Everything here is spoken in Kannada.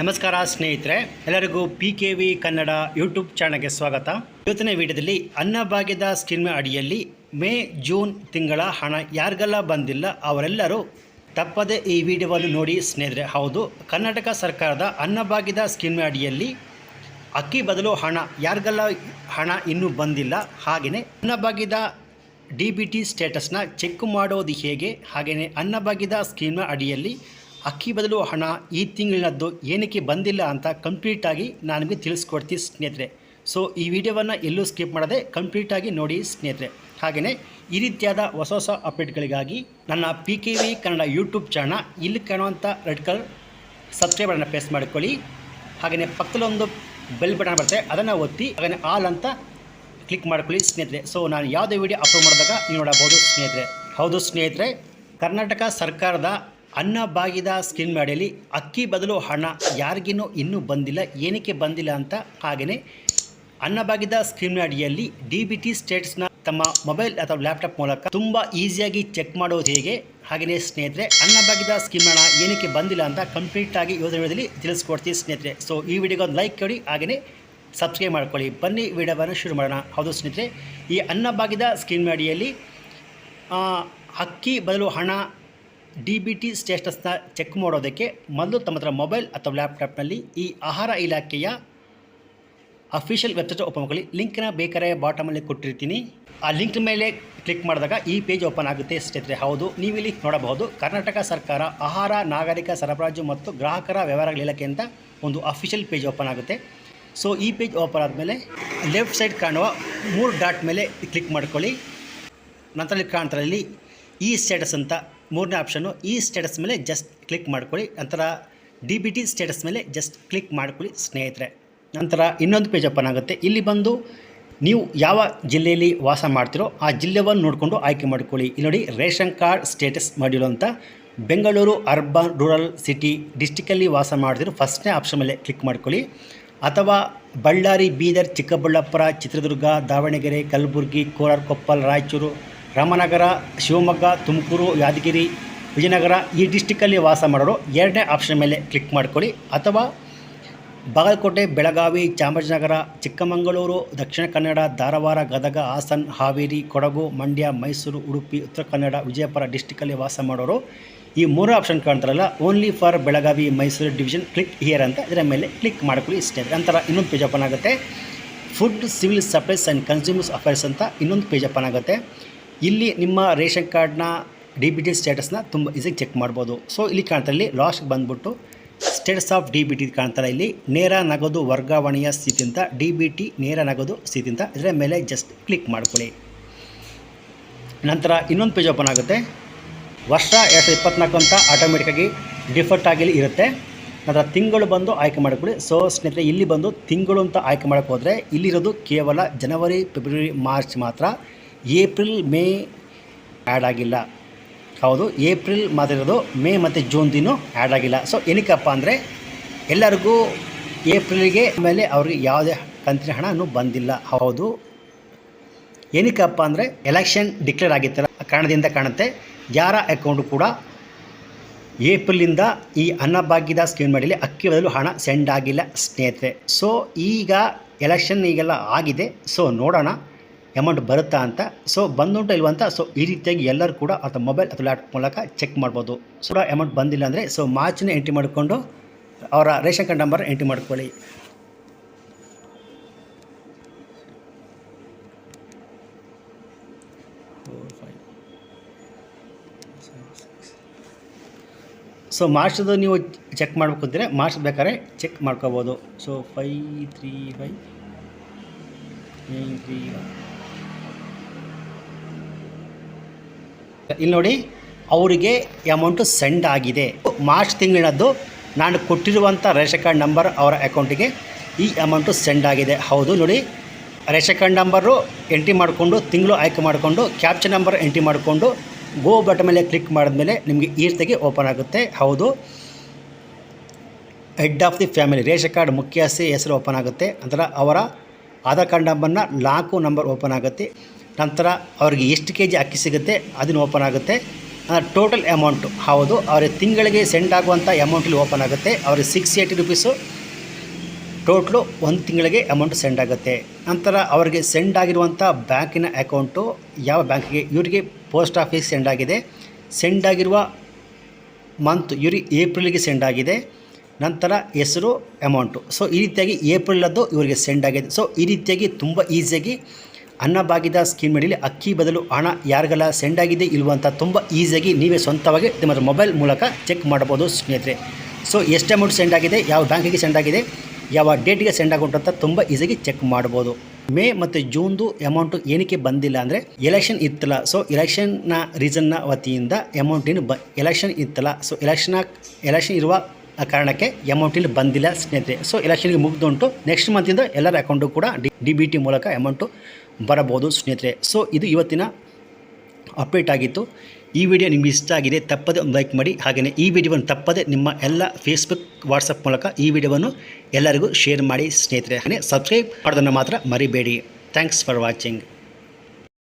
ನಮಸ್ಕಾರ ಸ್ನೇಹಿತರೆ, ಎಲ್ಲರಿಗೂ P K V Kannada YouTube ಚಾನಲ್ಗೆ ಸ್ವಾಗತ. ಇವತ್ತಿನ ವಿಡಿಯೋದಲ್ಲಿ ಅನ್ನಭಾಗ್ಯದ ಸ್ಕೀಮ್ ಅಡಿಯಲ್ಲಿ ಮೇ, ಜೂನ್ ತಿಂಗಳ ಹಣ ಯಾರಿಗೆಲ್ಲ ಬಂದಿಲ್ಲ ಅವರೆಲ್ಲರೂ ತಪ್ಪದೆ ಈ ವಿಡಿಯೋವನ್ನು ನೋಡಿ ಸ್ನೇಹಿತರೆ, ಹೌದು, ಕರ್ನಾಟಕ ಸರ್ಕಾರದ ಅನ್ನಭಾಗ್ಯದ ಸ್ಕೀಮ್ ಅಡಿಯಲ್ಲಿ ಅಕ್ಕಿ ಬದಲು ಹಣ ಯಾರಿಗೆಲ್ಲ ಹಣ ಇನ್ನೂ ಬಂದಿಲ್ಲ ಹಾಗೆಯೇ ಅನ್ನಭಾಗ್ಯದ ಡಿ ಬಿ ಟಿ ಸ್ಟೇಟಸ್ನ ಚೆಕ್ ಮಾಡೋದು ಹೇಗೆ ಹಾಗೆಯೇ ಅನ್ನಭಾಗ್ಯದ ಸ್ಕೀಮ್ನ ಅಡಿಯಲ್ಲಿ ಅಕ್ಕಿ ಬದಲು ಹಣ ಈ ತಿಂಗಳಿನದ್ದು ಏನಕ್ಕೆ ಬಂದಿಲ್ಲ ಅಂತ ಕಂಪ್ಲೀಟಾಗಿ ನಾನು ನಿಮಗೆ ತಿಳಿಸ್ಕೊಡ್ತೀನಿ ಸ್ನೇಹಿತರೆ. ಸೊ ಈ ವಿಡಿಯೋವನ್ನು ಎಲ್ಲೂ ಸ್ಕಿಪ್ ಮಾಡದೆ ಕಂಪ್ಲೀಟಾಗಿ ನೋಡಿ ಸ್ನೇಹಿತರೆ. ಹಾಗೆಯೇ ಈ ರೀತಿಯಾದ ಹೊಸ ಹೊಸ ಅಪ್ಡೇಟ್ಗಳಿಗಾಗಿ ನನ್ನ P K V Kannada YouTube channel ಇಲ್ಲಿ ಕಾಣುವಂಥ ರೆಡ್ ಕಲರ್ ಸಬ್ಸ್ಕ್ರೈಬರನ್ನು ಪ್ರೆಸ್ ಮಾಡಿಕೊಳ್ಳಿ. ಹಾಗೆಯೇ ಪಕ್ಕದಲ್ಲೊಂದು ಬೆಲ್ ಬಟನ್ ಬರುತ್ತೆ, ಅದನ್ನು ಒತ್ತಿ ಹಾಗೆಯೇ ಆಲ್ ಅಂತ ಕ್ಲಿಕ್ ಮಾಡ್ಕೊಳ್ಳಿ ಸ್ನೇಹಿತರೆ. ಸೊ ನಾನು ಯಾವುದೇ ವಿಡಿಯೋ ಅಪ್ಲೋಡ್ ಮಾಡಿದಾಗ ನೀವು ನೋಡಬಹುದು ಸ್ನೇಹಿತರೆ. ಹೌದು ಸ್ನೇಹಿತರೆ, ಕರ್ನಾಟಕ ಸರ್ಕಾರದ ಅನ್ನಭಾಗ್ಯದ ಸ್ಕೀಮ್ ಅಡಿಯಲ್ಲಿ ಅಕ್ಕಿ ಬದಲು ಹಣ ಯಾರಿಗಿನ್ನೂ ಇನ್ನೂ ಬಂದಿಲ್ಲ, ಏನಕ್ಕೆ ಬಂದಿಲ್ಲ ಅಂತ ಹಾಗೆಯೇ ಅನ್ನಭಾಗ್ಯದ ಸ್ಕ್ರೀನ್ ಅಡಿಯಲ್ಲಿ ಡಿ ಬಿ ಟಿ ಸ್ಟೇಟ್ಸ್ನ ತಮ್ಮ ಮೊಬೈಲ್ ಅಥವಾ ಲ್ಯಾಪ್ಟಾಪ್ ಮೂಲಕ ತುಂಬ ಈಸಿಯಾಗಿ ಚೆಕ್ ಮಾಡೋದು ಹೇಗೆ? ಹಾಗೆಯೇ ಸ್ನೇಹಿತರೆ ಅನ್ನಭಾಗ್ಯದ ಸ್ಕೀಮ್ ಹಣ ಏನಕ್ಕೆ ಬಂದಿಲ್ಲ ಅಂತ ಕಂಪ್ಲೀಟಾಗಿ ಇವತ್ತಿನ ವಿಡಿಯೋದಲ್ಲಿ ತಿಳಿಸ್ಕೊಡ್ತೀವಿ ಸ್ನೇಹಿತರೆ. ಸೊ ಈ ವಿಡಿಯೋಗೆ ಒಂದು ಲೈಕ್ ಕೊಡಿ ಹಾಗೆಯೇ ಸಬ್ಸ್ಕ್ರೈಬ್ ಮಾಡ್ಕೊಳ್ಳಿ. ಬನ್ನಿ, ವಿಡಿಯೋವನ್ನು ಶುರು ಮಾಡೋಣ. ಹೌದು ಸ್ನೇಹಿತರೆ, ಈ ಅನ್ನಭಾಗ್ಯದ ಸ್ಕೀಮ್ ಅಡಿಯಲ್ಲಿ ಅಕ್ಕಿ ಬದಲು ಹಣ ಡಿ ಬಿ ಟಿ ಸ್ಟೇಟಸ್ನ ಚೆಕ್ ಮಾಡೋದಕ್ಕೆ ಮೊದಲು ತಮ್ಮ ಹತ್ರ ಮೊಬೈಲ್ ಅಥವಾ ಲ್ಯಾಪ್ಟಾಪ್ನಲ್ಲಿ ಈ ಆಹಾರ ಇಲಾಖೆಯ ಅಫಿಷಿಯಲ್ ವೆಬ್ಸೈಟ್ ಓಪನ್ ಮಾಡ್ಕೊಳ್ಳಿ. ಲಿಂಕ್ನ ಬೇಕಾರೆ ಬಾಟಮಲ್ಲಿ ಕೊಟ್ಟಿರ್ತೀನಿ. ಆ ಲಿಂಕ್ ಮೇಲೆ ಕ್ಲಿಕ್ ಮಾಡಿದಾಗ ಈ ಪೇಜ್ ಓಪನ್ ಆಗುತ್ತೆ ಸ್ನೇಹಿತರೆ. ಹೌದು, ನೀವಿಲ್ಲಿ ನೋಡಬಹುದು. ಕರ್ನಾಟಕ ಸರ್ಕಾರ ಆಹಾರ, ನಾಗರಿಕ ಸರಬರಾಜು ಮತ್ತು ಗ್ರಾಹಕರ ವ್ಯವಹಾರಗಳ ಇಲಾಖೆ ಅಂತ ಒಂದು ಅಫಿಷಿಯಲ್ ಪೇಜ್ ಓಪನ್ ಆಗುತ್ತೆ. ಸೊ, ಈ ಪೇಜ್ ಓಪನ್ ಆದಮೇಲೆ ಲೆಫ್ಟ್ ಸೈಡ್ ಕಾಣುವ ಮೂರು ಡಾಟ್ ಮೇಲೆ ಕ್ಲಿಕ್ ಮಾಡ್ಕೊಳ್ಳಿ. ನಂತರ ಇಲ್ಲಿ ಇಲ್ಲಿ ಈ ಸ್ಟೇಟಸ್ ಅಂತ ಮೂರನೇ ಆಪ್ಷನ್ನು ಈ ಸ್ಟೇಟಸ್ ಮೇಲೆ ಜಸ್ಟ್ ಕ್ಲಿಕ್ ಮಾಡ್ಕೊಳ್ಳಿ. ನಂತರ ಡಿ ಬಿ ಟಿ ಸ್ಟೇಟಸ್ ಮೇಲೆ ಜಸ್ಟ್ ಕ್ಲಿಕ್ ಮಾಡ್ಕೊಳ್ಳಿ ಸ್ನೇಹಿತರೆ. ನಂತರ ಇನ್ನೊಂದು ಪೇಜ್ ಓಪನ್ ಆಗುತ್ತೆ. ಇಲ್ಲಿ ಬಂದು ನೀವು ಯಾವ ಜಿಲ್ಲೆಯಲ್ಲಿ ವಾಸ ಮಾಡ್ತಿರೋ ಆ ಜಿಲ್ಲೆಯನ್ನು ನೋಡಿಕೊಂಡು ಆಯ್ಕೆ ಮಾಡ್ಕೊಳ್ಳಿ. ಇಲ್ಲಿ ನೋಡಿ ರೇಷನ್ ಕಾರ್ಡ್ ಸ್ಟೇಟಸ್ ಮಾಡಿರೋ ಅಂತ ಬೆಂಗಳೂರು ಅರ್ಬನ್ ರೂರಲ್ ಸಿಟಿ ಡಿಸ್ಟಿಕಲ್ಲಿ ವಾಸ ಮಾಡ್ತಿರೋ ಫಸ್ಟ್ನೇ ಆಪ್ಷನ್ ಮೇಲೆ ಕ್ಲಿಕ್ ಮಾಡ್ಕೊಳ್ಳಿ. ಅಥವಾ ಬಳ್ಳಾರಿ, ಬೀದರ್, ಚಿಕ್ಕಬಳ್ಳಾಪುರ, ಚಿತ್ರದುರ್ಗ, ದಾವಣಗೆರೆ, ಕಲಬುರಗಿ, ಕೋಲಾರ ಕೊಪ್ಪಲ್ ರಾಯಚೂರು ರಾಮನಗರ, ಶಿವಮೊಗ್ಗ, ತುಮಕೂರು, ಯಾದಗಿರಿ, ವಿಜಯನಗರ ಈ ಡಿಸ್ಟಿಕ್ಕಲ್ಲಿ ವಾಸ ಮಾಡೋರು ಎರಡನೇ ಆಪ್ಷನ್ ಮೇಲೆ ಕ್ಲಿಕ್ ಮಾಡ್ಕೊಳ್ಳಿ. ಅಥವಾ ಬಾಗಲಕೋಟೆ, ಬೆಳಗಾವಿ, ಚಾಮರಾಜನಗರ, ಚಿಕ್ಕಮಗಳೂರು, ದಕ್ಷಿಣ ಕನ್ನಡ, ಧಾರವಾಡ, ಗದಗ, ಹಾಸನ್, ಹಾವೇರಿ, ಕೊಡಗು, ಮಂಡ್ಯ, ಮೈಸೂರು, ಉಡುಪಿ, ಉತ್ತರ ಕನ್ನಡ, ವಿಜಯಪುರ ಡಿಸ್ಟಿಕಲ್ಲಿ ವಾಸ ಮಾಡೋರು ಈ ಮೂರು option ಕಾಣ್ತಾರಲ್ಲ only for Belagavi, Mysuru division click here ಅಂತ ಇದರ ಮೇಲೆ ಕ್ಲಿಕ್ ಮಾಡ್ಕೊಳ್ಳಿ ಇಷ್ಟೇ. ನಂತರ ಇನ್ನೊಂದು ಪೇಜ್ ಓಪನ್ ಆಗುತ್ತೆ. Food civil supplies and consumers affairs ಅಂತ ಇನ್ನೊಂದು ಪೇಜ್ ಓಪನ್ ಆಗುತ್ತೆ. ಇಲ್ಲಿ ನಿಮ್ಮ ರೇಷನ್ ಕಾರ್ಡ್ನ ಡಿ ಬಿ ಟಿ ಸ್ಟೇಟಸ್ನ ತುಂಬ ಈಸಿಗೆ ಚೆಕ್ ಮಾಡ್ಬೋದು. ಸೊ, ಇಲ್ಲಿ ಕಾಣ್ತಾ ಇಲ್ಲಿ ಲಾಸ್ಟ್ಗೆ ಬಂದ್ಬಿಟ್ಟು status of D B T ಕಾಣ್ತಾರೆ ಇಲ್ಲಿ. ನೇರ ನಗದು ವರ್ಗಾವಣೆಯ ಸ್ಥಿತಿ ಅಂತ, ಡಿ ಬಿ ಟಿ ನೇರ ನಗದು ಸ್ಥಿತಿ ಅಂತ ಇದರ ಮೇಲೆ ಜಸ್ಟ್ ಕ್ಲಿಕ್ ಮಾಡ್ಕೊಳ್ಳಿ. ನಂತರ ಇನ್ನೊಂದು ಪೇಜ್ ಓಪನ್ ಆಗುತ್ತೆ. ವರ್ಷ ಎರಡು ಸಾವಿರದ ಇಪ್ಪತ್ನಾಲ್ಕು ಅಂತ ಆಟೋಮೆಟಿಕ್ಕಾಗಿ ಡಿಫಾಲ್ಟ್ ಆಗಿ ಇರುತ್ತೆ. ನಂತರ ತಿಂಗಳು ಬಂದು ಆಯ್ಕೆ ಮಾಡ್ಕೊಳ್ಳಿ. ಸೊ, ಸ್ನೇಹಿತರೆ, ಇಲ್ಲಿ ಬಂದು ತಿಂಗಳು ಅಂತ ಆಯ್ಕೆ ಮಾಡೋಕ್ಕೆ ಹೋದರೆ ಇಲ್ಲಿರೋದು ಕೇವಲ ಜನವರಿ, ಫೆಬ್ರವರಿ, ಮಾರ್ಚ್ ಮಾತ್ರ. ಏಪ್ರಿಲ್, ಮೇ ಆ್ಯಡ್ ಆಗಿಲ್ಲ. ಹೌದು, ಏಪ್ರಿಲ್ ಮಾತಿರೋದು ಮೇ ಮತ್ತು ಜೂನ್ ದಿನ ಆ್ಯಡ್ ಆಗಿಲ್ಲ. ಸೊ ಏನಕ್ಕಪ್ಪ ಅಂದರೆ, ಎಲ್ಲರಿಗೂ ಏಪ್ರಿಲ್ಗೆ ಮೇಲೆ ಅವ್ರಿಗೆ ಯಾವುದೇ ಕಂತಿನ ಹಣ ಬಂದಿಲ್ಲ. ಹೌದು. ಏನಕ್ಕಪ್ಪ ಅಂದರೆ ಎಲೆಕ್ಷನ್ ಡಿಕ್ಲೇರ್ ಆಗಿತ್ತಲ್ಲ, ಆ ಕಾರಣದಿಂದ ಕಾಣುತ್ತೆ, ಯಾರ ಅಕೌಂಟು ಕೂಡ ಏಪ್ರಿಲಿಂದ ಈ ಅನ್ನಭಾಗ್ಯದ ಸ್ಕೀಮ್ ಮಾಡಿಲಿ ಅಕ್ಕಿ ಬದಲು ಹಣ ಸೆಂಡ್ ಆಗಿಲ್ಲ, ಸ್ನೇಹಿತರೆ. ಸೊ ಈಗ ಎಲೆಕ್ಷನ್ ಈಗೆಲ್ಲ ಆಗಿದೆ. ಸೊ ನೋಡೋಣ. ಅಮೌಂಟ್ ಬರುತ್ತಾ ಅಂತ. ಸೊ ಬಂದುಂಟ ಇಲ್ವಂತ ಅಂತ? ಸೊ ಈ ರೀತಿಯಾಗಿ ಎಲ್ಲರೂ ಕೂಡ ಅಥವಾ ಮೊಬೈಲ್ ಅಥವಾ ಲ್ಯಾಪ್ಟಾಪ್ ಮೂಲಕ ಚೆಕ್ ಮಾಡ್ಬೋದು. ಸೊ ಅಮೌಂಟ್ ಬಂದಿಲ್ಲ ಅಂದರೆ ಸೊ ಮಾರ್ಚ್ನೇ ಎಂಟ್ರಿ ಮಾಡಿಕೊಂಡು ಅವರ ರೇಷನ್ ಕಾರ್ಡ್ ನಂಬರ್ ಎಂಟ್ರಿ ಮಾಡ್ಕೊಳ್ಳಿ. ಸೊ ಮಾರ್ಚ್ದು ನೀವು ಚೆಕ್ ಮಾಡಬೇಕು ಅಂದರೆ ಮಾರ್ಚ್ ಬೇಕಾದ್ರೆ ಚೆಕ್ ಮಾಡ್ಕೋಬೋದು. So five three five nine three ಇಲ್ಲಿ ನೋಡಿ, ಅವರಿಗೆ ಅಮೌಂಟು ಸೆಂಡ್ ಆಗಿದೆ. ಮಾರ್ಚ್ ತಿಂಗಳಿನದ್ದು ನಾನು ಕೊಟ್ಟಿರುವಂಥ ರೇಷನ್ ಕಾರ್ಡ್ ನಂಬರ್ ಅವರ ಅಕೌಂಟಿಗೆ ಈ ಅಮೌಂಟು ಸೆಂಡ್ ಆಗಿದೆ. ಹೌದು, ನೋಡಿ. ರೇಷನ್ ಕಾರ್ಡ್ ನಂಬರು ಎಂಟ್ರಿ ಮಾಡಿಕೊಂಡು, ತಿಂಗಳು ಆಯ್ಕೆ ಮಾಡಿಕೊಂಡು ಕ್ಯಾಪ್ಚರ್ ನಂಬರ್ ಎಂಟ್ರಿ ಮಾಡಿಕೊಂಡು ಗೋ ಬಟನ್ ಮೇಲೆ ಕ್ಲಿಕ್ ಮಾಡಿದ್ಮೇಲೆ ನಿಮಗೆ ಈ ಓಪನ್ ಆಗುತ್ತೆ. ಹೌದು. Head of the family ration card ಮುಖ್ಯಸ್ಥೆ ಹೆಸರು ಓಪನ್ ಆಗುತ್ತೆ. ನಂತರ ಅವರ ಆಧಾರ್ ಕಾರ್ಡ್ ನಂಬರ್ನ ನಾಲ್ಕು ನಂಬರ್ ಓಪನ್ ಆಗುತ್ತೆ. ನಂತರ ಅವರಿಗೆ ಎಷ್ಟು ಕೆ ಜಿ ಅಕ್ಕಿ ಸಿಗುತ್ತೆ, ಅದನ್ನು ಓಪನ್ ಆಗುತ್ತೆ. ಟೋಟಲ್ ಅಮೌಂಟು ಹೌದು, ಅವರಿಗೆ ತಿಂಗಳಿಗೆ ಸೆಂಡ್ ಆಗುವಂಥ ಅಮೌಂಟಲ್ಲಿ ಓಪನ್ ಆಗುತ್ತೆ. ಅವ್ರಿಗೆ ಸಿಕ್ಸ್ ಏಯ್ಟಿ ರುಪೀಸು ಟೋಟ್ಲು ಒಂದು ತಿಂಗಳಿಗೆ ಅಮೌಂಟ್ ಸೆಂಡ್ ಆಗುತ್ತೆ. ನಂತರ ಅವರಿಗೆ ಸೆಂಡ್ ಆಗಿರುವಂಥ ಬ್ಯಾಂಕಿನ ಅಕೌಂಟು ಯಾವ ಬ್ಯಾಂಕಿಗೆ, ಇವರಿಗೆ ಪೋಸ್ಟ್ ಆಫೀಸ್ ಸೆಂಡ್ ಆಗಿದೆ. ಸೆಂಡ್ ಆಗಿರುವ ಮಂತ್ ಇವ್ರಿಗೆ ಏಪ್ರಿಲ್ಗೆ ಸೆಂಡ್ ಆಗಿದೆ. ನಂತರ ಹೆಸರು ಅಮೌಂಟು ಸೊ ಈ ರೀತಿಯಾಗಿ ಏಪ್ರಿಲದ್ದು ಇವರಿಗೆ ಸೆಂಡ್ ಆಗಿದೆ. ಸೊ ಈ ರೀತಿಯಾಗಿ ತುಂಬ ಈಸಿಯಾಗಿ ಅನ್ನಭಾಗ್ಯದ ಸ್ಕೀಮ್ ಅಡಿಯಲ್ಲಿ ಅಕ್ಕಿ ಬದಲು ಹಣ ಯಾರಿಗೆಲ್ಲ ಸೆಂಡ್ ಆಗಿದೆ ಇಲ್ವ ಅಂತ ತುಂಬ ಈಸಿಯಾಗಿ ನೀವೇ ಸ್ವಂತವಾಗಿ ನಿಮ್ಮ ಮೊಬೈಲ್ ಮೂಲಕ ಚೆಕ್ ಮಾಡ್ಬೋದು ಸ್ನೇಹಿತರೆ. ಸೊ ಎಷ್ಟು ಅಮೌಂಟ್ ಸೆಂಡ್ ಆಗಿದೆ, ಯಾವ ಬ್ಯಾಂಕಿಗೆ ಸೆಂಡ್ ಆಗಿದೆ, ಯಾವ ಡೇಟ್ಗೆ ಸೆಂಡ್ ಆಗುಂಟು ಅಂತ ತುಂಬ ಈಸಿಯಾಗಿ ಚೆಕ್ ಮಾಡ್ಬೋದು ಮೇ ಮತ್ತು ಜೂನ್ದು ಅಮೌಂಟು ಏನಕ್ಕೆ ಬಂದಿಲ್ಲ ಅಂದರೆ ಎಲೆಕ್ಷನ್ ಇತ್ತಲ್ಲ. ಸೊ ಎಲೆಕ್ಷನ್ನ ರೀಸನ್ನ ವತಿಯಿಂದ ಅಮೌಂಟ್ ಏನು ಬ ಎಲೆಕ್ಷನ್ ಇತ್ತಲ್ಲ. ಸೊ ಎಲೆಕ್ಷನ್ ಎಲೆಕ್ಷನ್ ಇರುವ ಕಾರಣಕ್ಕೆ ಅಮೌಂಟ್ ಇಲ್ಲಿ ಬಂದಿಲ್ಲ ಸ್ನೇಹಿತರೆ. ಸೊ ಎಲೆಕ್ಷನ್ಗೆ ಮುಗ್ದುಂಟು ನೆಕ್ಸ್ಟ್ ಮಂತಿಂದ ಎಲ್ಲರ ಅಕೌಂಟು ಕೂಡ ಡಿ ಡಿ ಬಿ ಟಿ ಮೂಲಕ ಅಮೌಂಟು ಬರಬಹುದು ಸ್ನೇಹಿತರೆ. ಸೊ ಇದು ಇವತ್ತಿನ ಅಪ್ಡೇಟ್ ಆಗಿತ್ತು. ಈ ವಿಡಿಯೋ ನಿಮ್ಗೆ ಇಷ್ಟ ಆಗಿದೆ, ತಪ್ಪದೆ ಒಂದು ಲೈಕ್ ಮಾಡಿ. ಹಾಗೆಯೇ ಈ ವಿಡಿಯೋವನ್ನು ತಪ್ಪದೆ ನಿಮ್ಮ ಎಲ್ಲ ಫೇಸ್ಬುಕ್ ವಾಟ್ಸಪ್ ಮೂಲಕ ಈ ವಿಡಿಯೋವನ್ನು ಎಲ್ಲರಿಗೂ ಶೇರ್ ಮಾಡಿ ಸ್ನೇಹಿತರೆ. ಹಾಗೆ ಸಬ್ಸ್ಕ್ರೈಬ್ ಮಾಡೋದನ್ನು ಮಾತ್ರ ಮರಿಬೇಡಿ. Thanks for watching